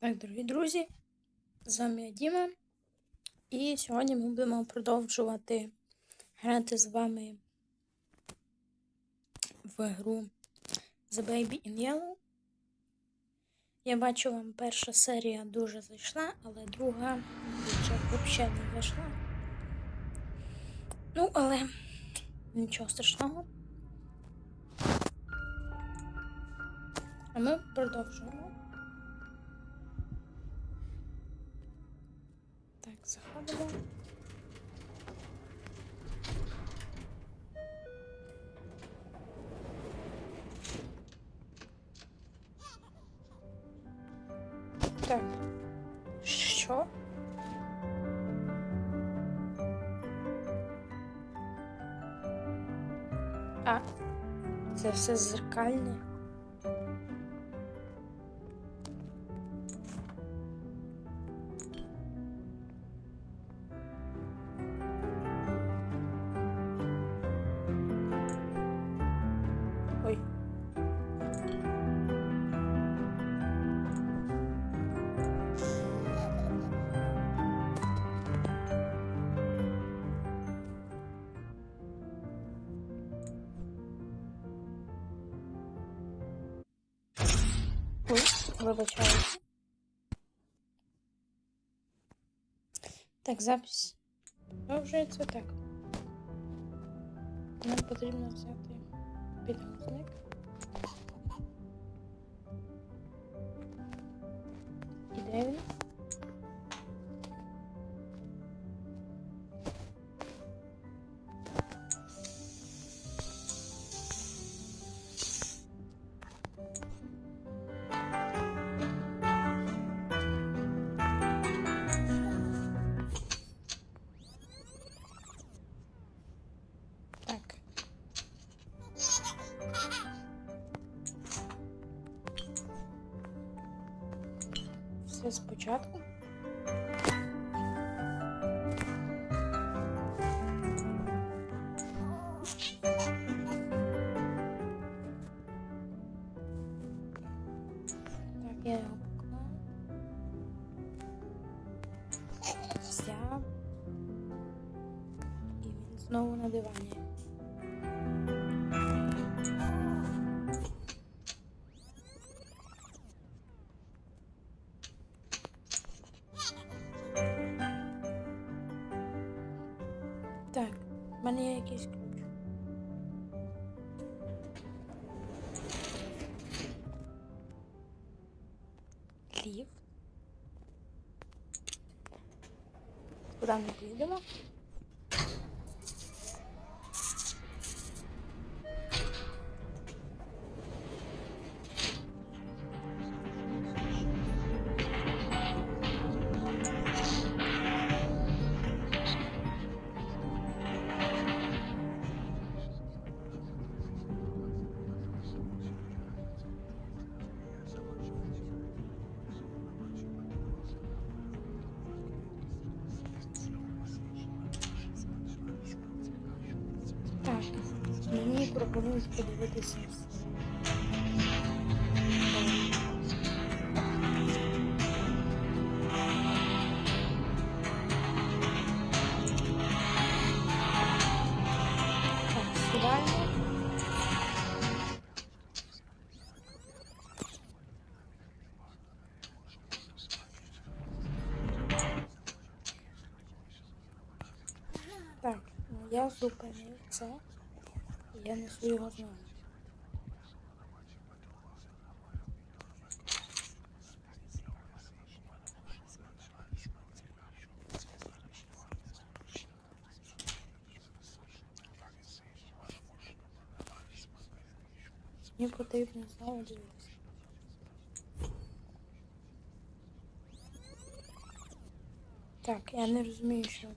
Так, дорогі друзі, з вами я Діма. І сьогодні ми будемо продовжувати грати з вами в гру The Baby in Yellow. Я бачу, вам перша серія дуже зайшла, але друга взагалі не зайшла. Ну, але нічого страшного. А ми продовжуємо. Заходимо. Так. Що? А, це все зеркальне. Вибачаюся. Так, запись продовжується так. Нам потрібно взяти підгузник. І де він? Спочатку. Мене є якийсь ключ. Ліфт. Куди ми поїдемо? Мені пропонують подивитися. Так, сідаємо. Так, ну я зупинив це. Я несу його знову. Мені потрібно знову дивитися. Так, я не розумію, що.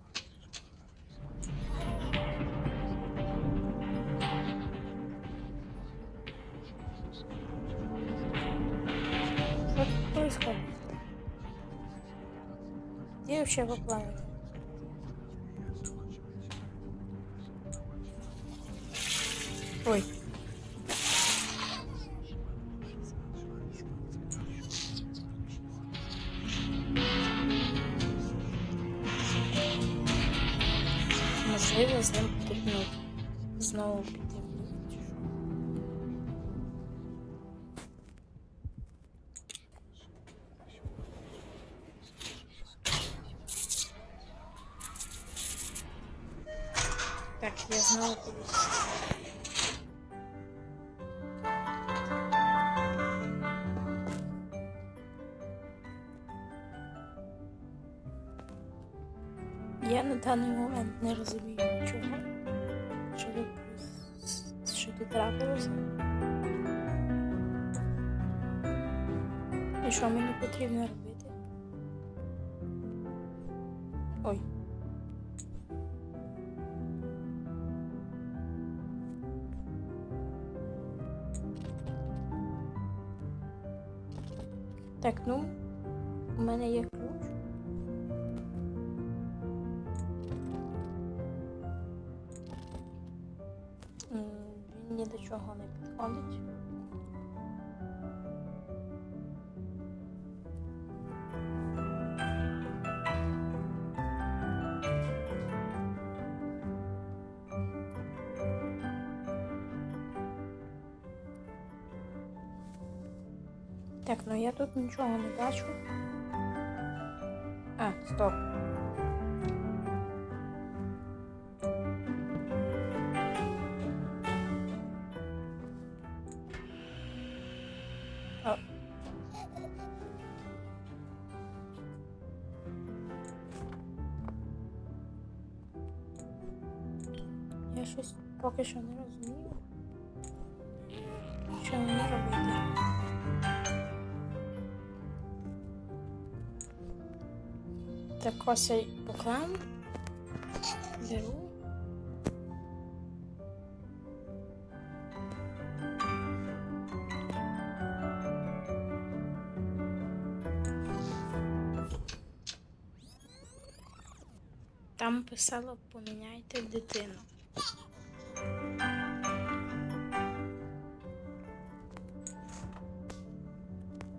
Где вообще поплавали? Ой. Я на даний момент не розумію нічого. Що тут, що тут трапилося. І що мені потрібно робити? Ой. Так, ну, ні до чого не підходить. Так, ну я тут нічого не бачу. А, стоп. Я щось поки що не розумію. Що мені робити? Так ось я поклав. Беру. Там писало поміняйте дитину.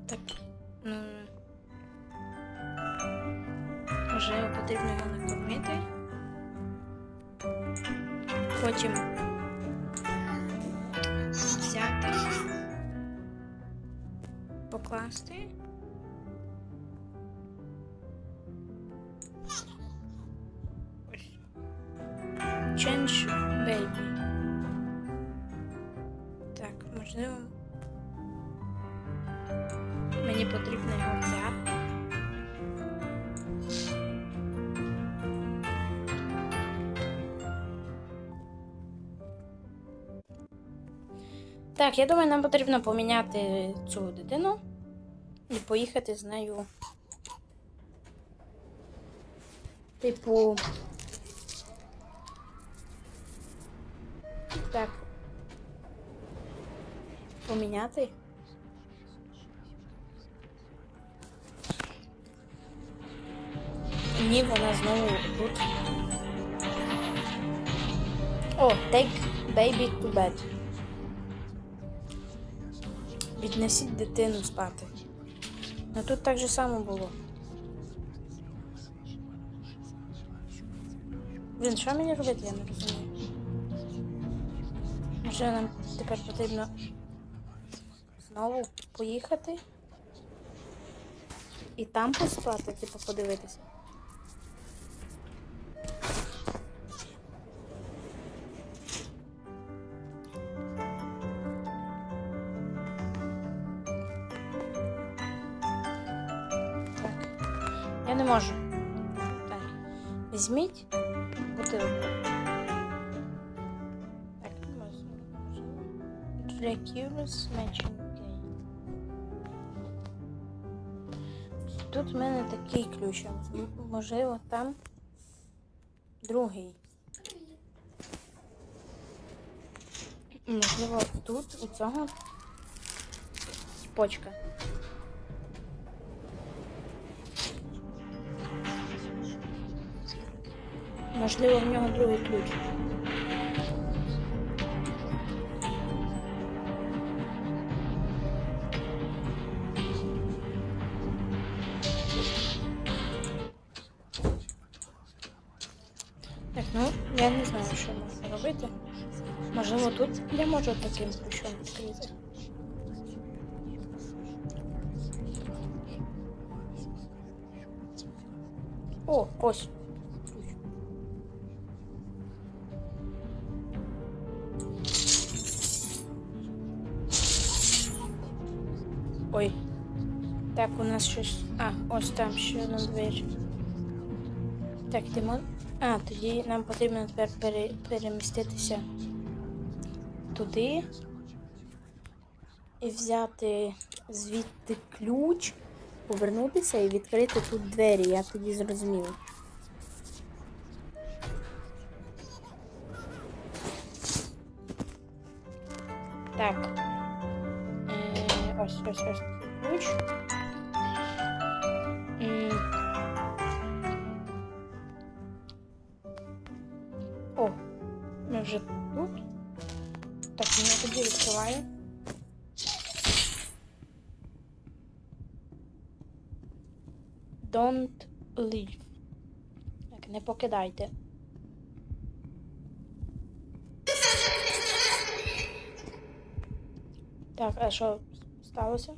Так, ну. Вже потрібно його накормити. Потім взяти, покласти. Так, я думаю, нам потрібно поміняти цю дитину і поїхати з нею. Типу. Так. Поміняти. Ні, вона знову тут. О, take baby to bed. Віднесіть дитину спати. Ну тут так же само було. Блін, що мені робити, я не розумію. Може нам тепер потрібно знову поїхати і там поспати, типу подивитися. Візьміть бутилку. Так. Dracula's Matching. Тут в мене такий ключ. Можливо, там другий. Можливо, тут у цього почка. Можливо, в нього другий ключ. Так, Ну, я не знаю, що можна робити. Можливо, тут я можу таким ключом відкрити. О, ось. Так, у нас щось. А, ось там ще одна двері. Так, ти. А, тоді нам потрібно тепер пере... переміститися туди і взяти звідти ключ, повернутися і відкрити тут двері. Я тоді зрозумів. Так. Е, ось, ось, ось ключ. Вже тут. Так, мене тоді відкриває. Don't leave. Так, не покидайте. Так, а що сталося?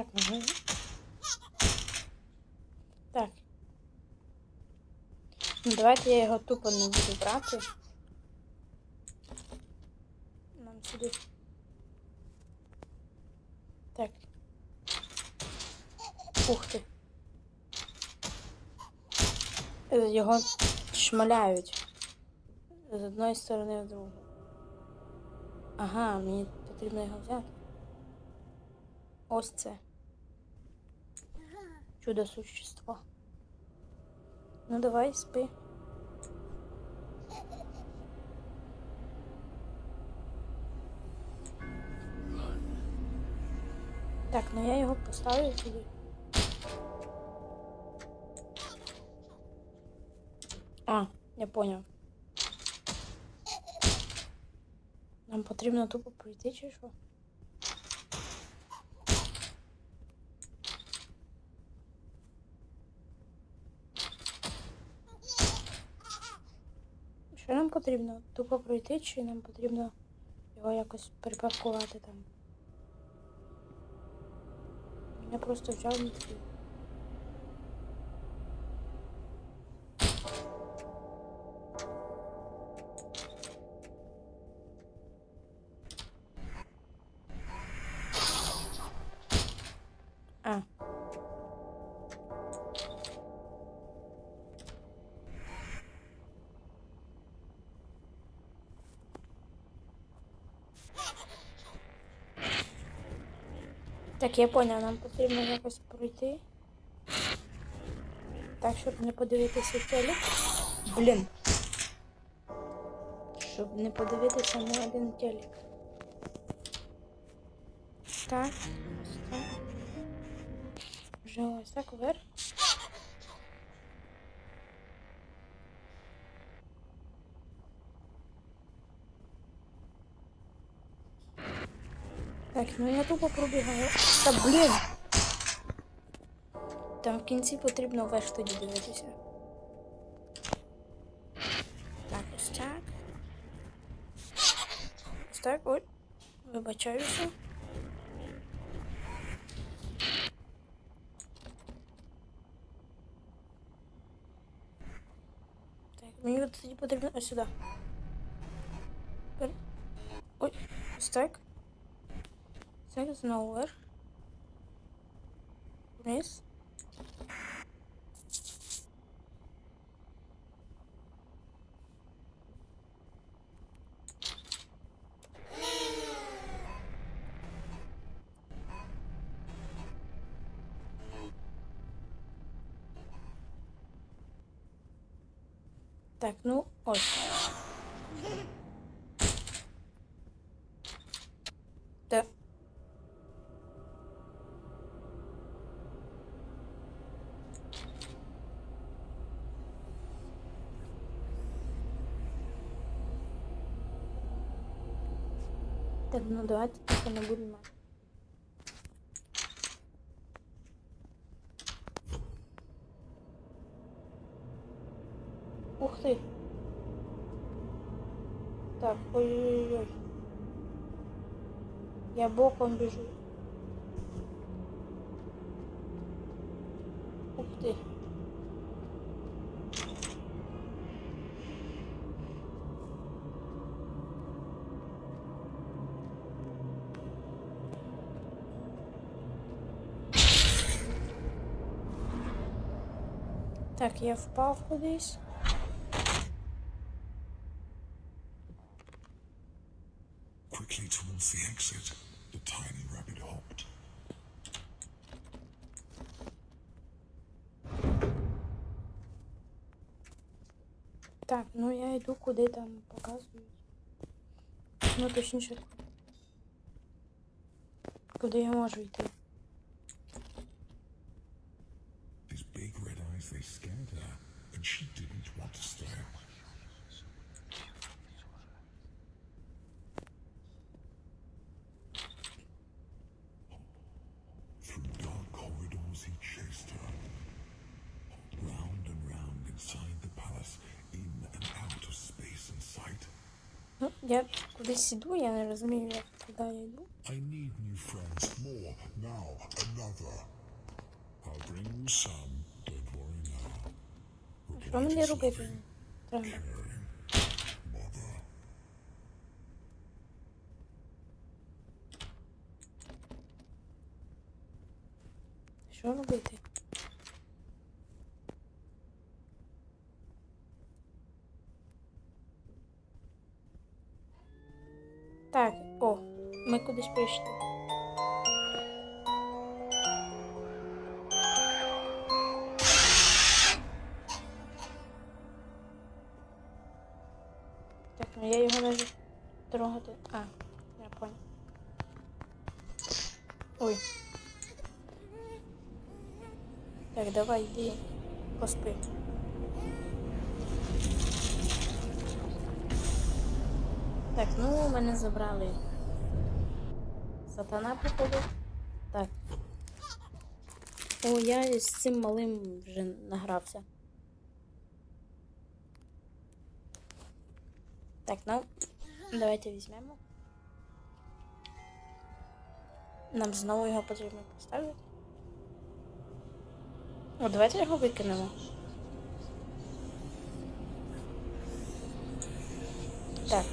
Так, можливо. Так. Ну, давайте я його тупо не буду брати. Нам сюди. Так. Ух ти. Його шмаляють. З одної сторони в другу. Ага, мені потрібно його взяти. Ось це. Чудо существо. Ну давай, спи. Так, ну я його поставлю сюди. А, я поняв. Нам потрібно тупо пройти чи? Потрібно? Тупо пройти, чи нам потрібно його якось припаркувати там? Я просто взяв не Так, я поняв, нам потрібно якось пройти. Так, щоб не подивитися телек. Блін. Щоб не подивитися на один телек. Так, ось так. Вже ось так вверх. Так, ну я тупо пробігаю. Та блін! Там в кінці потрібно вверх тоді дивитися. Так, ось так. Ось так, ой. Вибачаюся. Так, мені от тоді потрібно ось сюди. Тепер- Ой, ось так. Так, знову вверх. Вниз. Так, Так, ну давайте тільки не будемо. Ух ти. Так, ой-ой-ой. Я боком біжу. Я впав кудись. Quickly towards the exit, the tiny rabbit hopped. Так, ну я йду куди там показують. Ну точніше. Куди я можу йти? they scared her, and she didn't want to stay. Through dark corridors, he chased her. Round and round inside the palace, in and out of space and sight. Ну, я кудись іду, я не розумію, як куди я йду. I need new friends. More. Now, another. I'll bring you some. Don't worry now. Що мені робити? Треба. Caring mother. Що робити? Так, о, ми кудись прийшли. Так, ну я його навіть трогати. А, я понял. Ой. Так, давай, йди, поспи. Так, ну мене забрали. Сатана походу. Так. О, я з цим малим вже награвся. Так, ну, давайте візьмемо. Нам знову його потрібно поставити. О, давайте його викинемо. Так.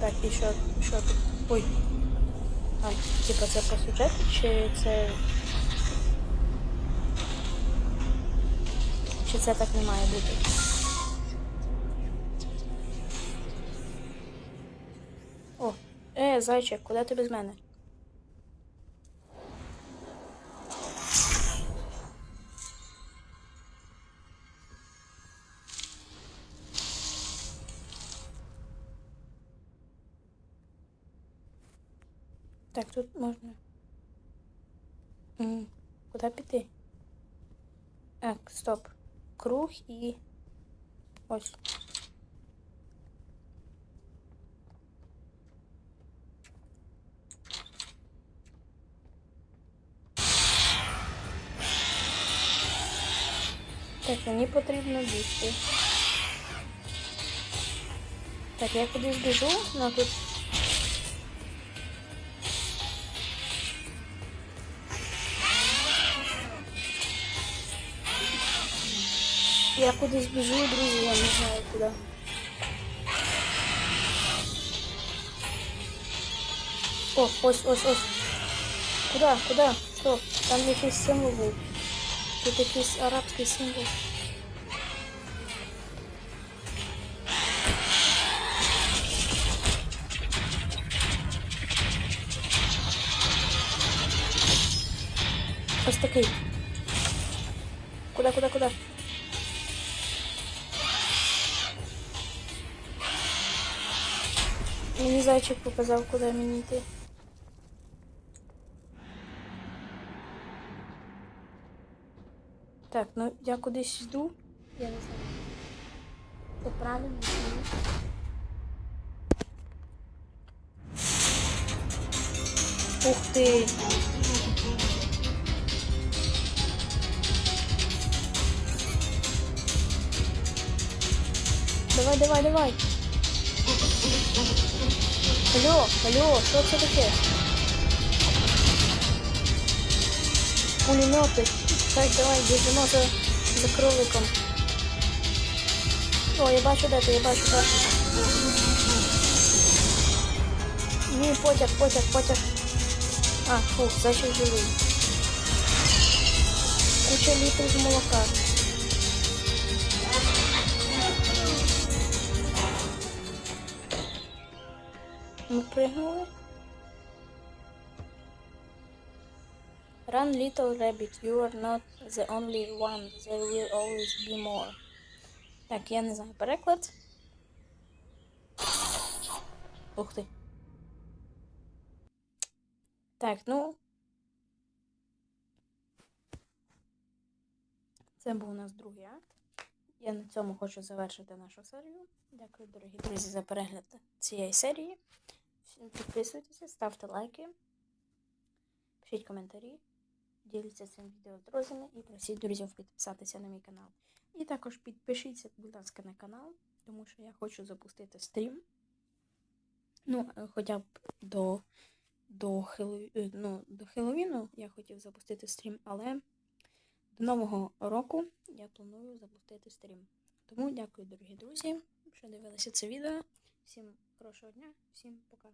Так, і що, що тут? Ой. А, типа це по сюжету, чи це. Чи це так не має бути? О, е, зайчик, куди ти без мене? Так, тут можна. М, Куди піти? Так, стоп. Круг і. Ось. Так, мені потрібно бігти. Так, я кудись біжу, але тут Я кудись біжу, друзі, я не знаю куди. О, ось, ось, ось. Куди, куди? Що? Там якийсь символ був. Тут якийсь арабський символ. Ось такий. Куда, куда, куда? Мені зайчик показав, куди мені йти. Так, ну я кудись йду. Я не знаю. Це правильно? Ух ти! Давай, давай, давай! Алло, алло, що це таке? Пулемети. Так, давай, біжимо за, за кроликом. О, я бачу де ти, я бачу де. Ні, потяг, потяг, потяг. А, фу, зайчик живий. Куча літрів з молока. Ми пригнули. Run, little rabbit, you are not the only one. There will always be more. Так, я не знаю переклад. Ух ти. Так, ну. Це був у нас другий акт. Я на цьому хочу завершити нашу серію. Дякую, дорогі друзі, за перегляд цієї серії. Підписуйтеся, ставте лайки, пишіть коментарі, діліться цим відео з друзями і просіть друзів підписатися на мій канал. І також підпишіться, будь ласка, на канал, тому що я хочу запустити стрім. Ну, е, хоча б до, до, Хеллоу... е, ну, до Хеллоуіну я хотів запустити стрім, але до Нового року я планую запустити стрім. Тому дякую, дорогі друзі, що дивилися це відео. Всім хорошого дня, всім пока.